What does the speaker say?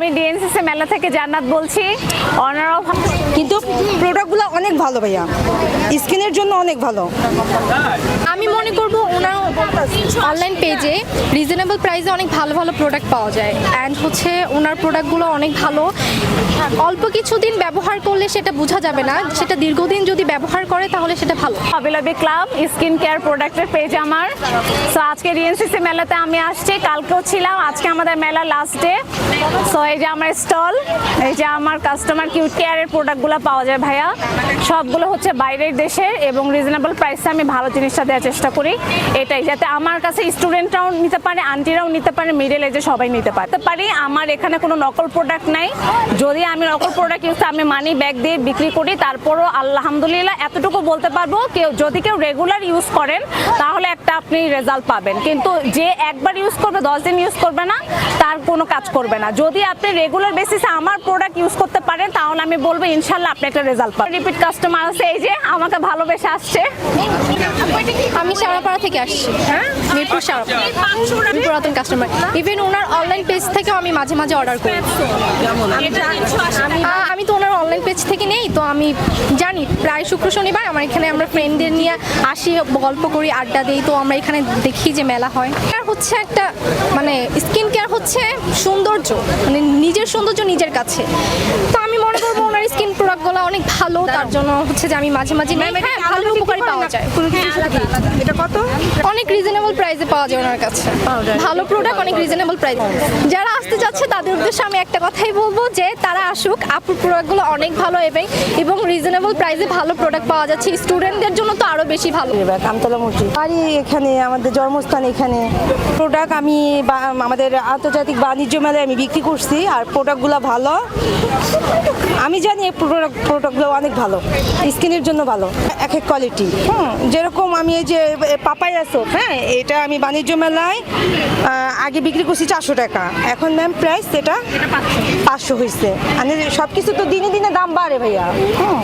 আমি ডিএনসিসি মেলা থেকে জান্নাত বলছি। অনার অফ কিন্তু প্রোডাক্টগুলো অনেক ভালো ভাইয়া। স্কিনের জন্য অনেক ভালো। আমি অনলাইন পেজে রিজনেবল প্রাইসে অনেক ভালো ভালো প্রোডাক্ট পাওয়া যায়। অ্যান্ড হচ্ছে ওনার প্রোডাক্টগুলো অনেক ভালো। অল্প কিছুদিন ব্যবহার করলে সেটা বোঝা যাবে না। সেটা দীর্ঘদিন যদি ব্যবহার করে তাহলে সেটা ভালো। অবিলাবি ক্লাব স্কিন কেয়ার প্রোডাক্টের পেজ আমার। সো আজকে ডিএনসিসি মেলাতে আমি আসছি। কালকেও ছিলাম। আজকে আমাদের মেলা লাস্ট ডে সো এই যে আমার স্টল এই যে আমার কাস্টমার কিউট কেয়ারের প্রোডাক্টগুলো পাওয়া যায় ভাইয়া। সবগুলো হচ্ছে বাইরের দেশের এবং রিজনেবল প্রাইসে আমি ভালো জিনিসটা দেওয়ার চেষ্টা করি। এটাই যাতে আমার কাছে স্টুডেন্টরাও নিতে পারে আন্টিরাও নিতে পারে মিডল এজে সবাই নিতে পারে। পারি আমার এখানে কোনো নকল প্রোডাক্ট নাই। যদি আমি নকল প্রোডাক্ট ইউজ আমি মানি ব্যাগ দিয়ে বিক্রি করি তারপরও আলহামদুলিল্লাহ এতটুকু বলতে পারব কেউ যদি কেউ রেগুলার ইউজ করেন তাহলে একটা আপনি রেজাল্ট পাবেন। কিন্তু যে একবার ইউজ করবে দশ দিন ইউজ করবে না তার কোনো কাজ করবে না। যদি আপনি রেগুলার বেসিসে আমার প্রোডাক্ট ইউজ করতে পারেন তাহলে আমি বলব ইনশাল্লাহ আপনি একটা রেজাল্ট পাবেন। রিপিট কাস্টমার আছে এই যে আমাকে ভালোবেসে আসছে। আমি শাওড়াপাড়া থেকে আসছি। হ্যাঁ? মিরপুর শাওড়াপাড়া আমি পুরাতন কাস্টমার ইভেন ওনার অনলাইন পেজ থেকেও আমি মাঝে মাঝে অর্ডার করি। আমি তো ওনার অনলাইন পেজ থেকে নেই তো আমি জানি। প্রায় শুক্র শনিবার আমার এখানে আমরা ফ্রেন্ডদের নিয়ে আসি গল্প করি আড্ডা দিই তো আমরা এখানে দেখি যে মেলা হয়। আর হচ্ছে একটা মানে স্কিন কেয়ার হচ্ছে সৌন্দর্য মানে নিজের সৌন্দর্য নিজের কাছে। তো আমি মনে করব ওনার স্কিন প্রোডাক্টগুলো অনেক ভালো তার জন্য হচ্ছে যে আমি মাঝে মাঝে নিই হ্যাঁ ভালো উপকারী পাওয়া যায়। এটা কত? অনেক রিজনেবল প্রাইসে পাওয়া যায় ওনার কাছে। ভালো প্রোডাক্ট অনেক রিজনেবল প্রাইস যারা আসতে যাচ্ছে তাদের উদ্দেশ্যে আমি একটা কথাই বলব যে তারা আসুক আপুর প্রোডাক্টগুলো অনেক ভালো এবং এবং রিজনেবল প্রাইসে ভালো প্রোডাক্ট পাওয়া যাচ্ছে। স্টুডেন্টদের জন্য তো আরও বেশি ভালো। কামতলা মসজিদ। বাড়ি এখানে আমাদের জন্মস্থান এখানে। প্রোডাক্ট আমি আমাদের আন্তর্জাতিক বাণিজ্য মেলায় আমি বিক্রি করছি আর প্রোডাক্টগুলো ভালো। আমি জানি এই প্রোডাক্ট প্রোডাক্টগুলো অনেক ভালো। স্কিনের জন্য ভালো। এক এক কোয়ালিটি হুম, যেরকম আমি এই যে পাপাই আসো হ্যাঁ এটা আমি বাণিজ্য মেলায় আগে বিক্রি করছি চারশো টাকা। এখন ম্যাম প্রাইস এটা পাঁচশো হয়েছে মানে সব কিছু তো দিনে দিনে দাম বাড়ে ভাইয়া। হুম।